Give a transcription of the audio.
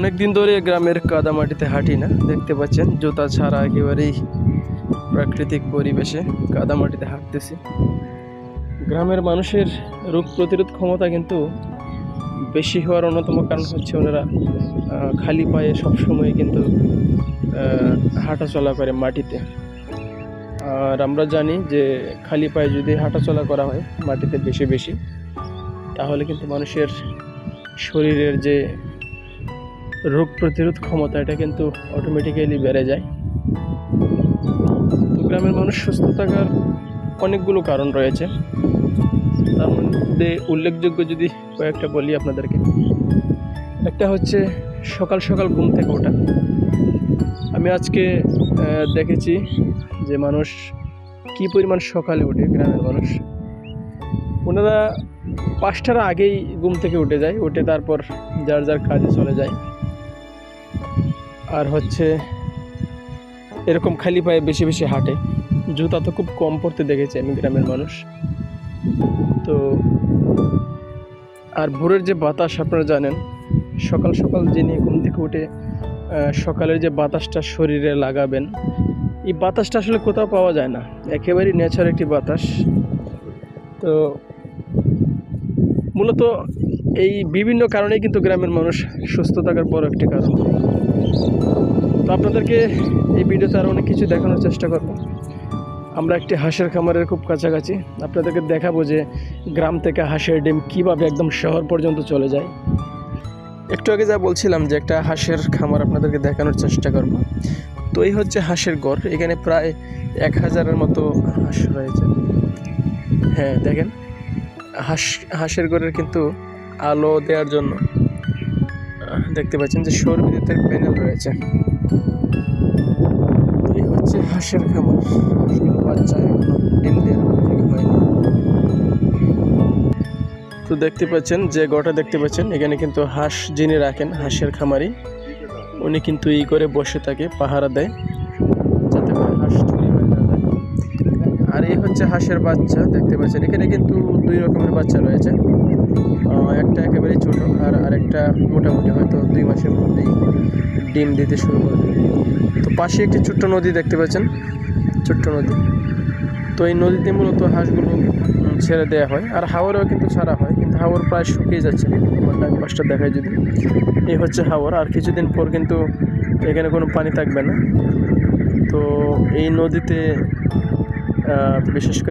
অনেক দিন ধরে গ্রামের কাদামাটিতে হাঁটি না। দেখতে পাচ্ছেন, জুতা ছাড়া একেবারেই প্রাকৃতিক পরিবেশে কাদামাটিতে হাঁটতেছি। গ্রামের মানুষের রোগ প্রতিরোধ ক্ষমতা কিন্তু বেশি হওয়ার অন্যতম কারণ হচ্ছে ওনারা খালি পায়ে সবসময় কিন্তু হাঁটাচলা করে মাটিতে। আর আমরা জানি যে খালি পায়ে যদি হাঁটাচলা করা হয় মাটিতে বেশি বেশি, তাহলে কিন্তু মানুষের শরীরের যে রোগ প্রতিরোধ ক্ষমতা, এটা কিন্তু অটোমেটিক্যালি বেড়ে যায়। তো গ্রামের মানুষ সুস্থ থাকার অনেকগুলো কারণ রয়েছে। তার মধ্যে উল্লেখযোগ্য যদি কয়েকটা বলি আপনাদেরকে। একটা হচ্ছে সকাল সকাল ঘুম থেকে ওঠা। আমি আজকে দেখেছি যে মানুষ কি পরিমাণ সকালে ওঠে গ্রামের মানুষ। ওনারা পাঁচটার আগেই ঘুম থেকে উঠে যায়, উঠে তারপর যার যার কাজে চলে যায়। আর হচ্ছে এরকম খালি পায়ে বেশি বেশি হাঁটে। জুতা তো খুব কম পড়তে দেখেছি আমি গ্রামের মানুষ। তো আর ভোরের যে বাতাস আপনারা জানেন, সকাল সকাল যিনি ঘুম থেকে উঠে সকালের যে বাতাসটা শরীরে লাগাবেন, এই বাতাসটা আসলে কোথাও পাওয়া যায় না। একেবারেই নেচার একটি বাতাস। তো মূলত এই বিভিন্ন কারণেই কিন্তু গ্রামের মানুষ সুস্থ থাকার বড় একটি কারণ। তো আপনাদেরকে এই ভিডিওতে আরও অনেক কিছু দেখানোর চেষ্টা করব। আমরা একটি হাঁসের খামারের খুব কাছাকাছি। আপনাদেরকে দেখাবো যে গ্রাম থেকে হাঁসের ডিম কীভাবে একদম শহর পর্যন্ত চলে যায়। একটু আগে যা বলছিলাম যে একটা হাঁসের খামার আপনাদেরকে দেখানোর চেষ্টা করব। তো এই হচ্ছে হাঁসের গড়। এখানে প্রায় এক হাজারের মতো হাঁস রয়েছে। হ্যাঁ দেখেন। হাঁস, হাঁসের ঘরের কিন্তু আলো দেওয়ার জন্য। দেখতে পাচ্ছেন যে সৌর বিদ্যুতের প্যানেল রয়েছে। এই হচ্ছে হাঁসের খামার। বাচ্চা এখনও ডিম দেওয়ার তো দেখতে পাচ্ছেন যে গোটা দেখতে পাচ্ছেন, এখানে কিন্তু হাঁস যিনি রাখেন, হাঁসের খামারি, উনি কিন্তু ই করে বসে থাকে, পাহারা দেয়, যাতে করে হাঁস চুরি হয়ে না যায়। আর এই হচ্ছে হাঁসের বাচ্চা, দেখতে পাচ্ছেন। এখানে কিন্তু দুই রকমের বাচ্চা রয়েছে। একটা একেবারে ছোট আর আরেকটা মোটামুটি হয়তো দুই মাসের মধ্যেই ডিম দিতে শুরু করবে তো পাশে একটি ছোট্ট নদী দেখতে পাচ্ছেন, ছোট্ট নদী। তো এই নদীতে মূলত হাঁসগুলো ছেড়ে দেওয়া হয়। আর হাওরেও কিন্তু ছাড়া হয়, কিন্তু হাওর প্রায় শুকিয়ে যাচ্ছে। ডান পাশটা দেখায় যদি। এই হচ্ছে হাওর আর কিছুদিন পর কিন্তু এখানে কোনো পানি থাকবে না। তো এই নদীতে বিশেষ করে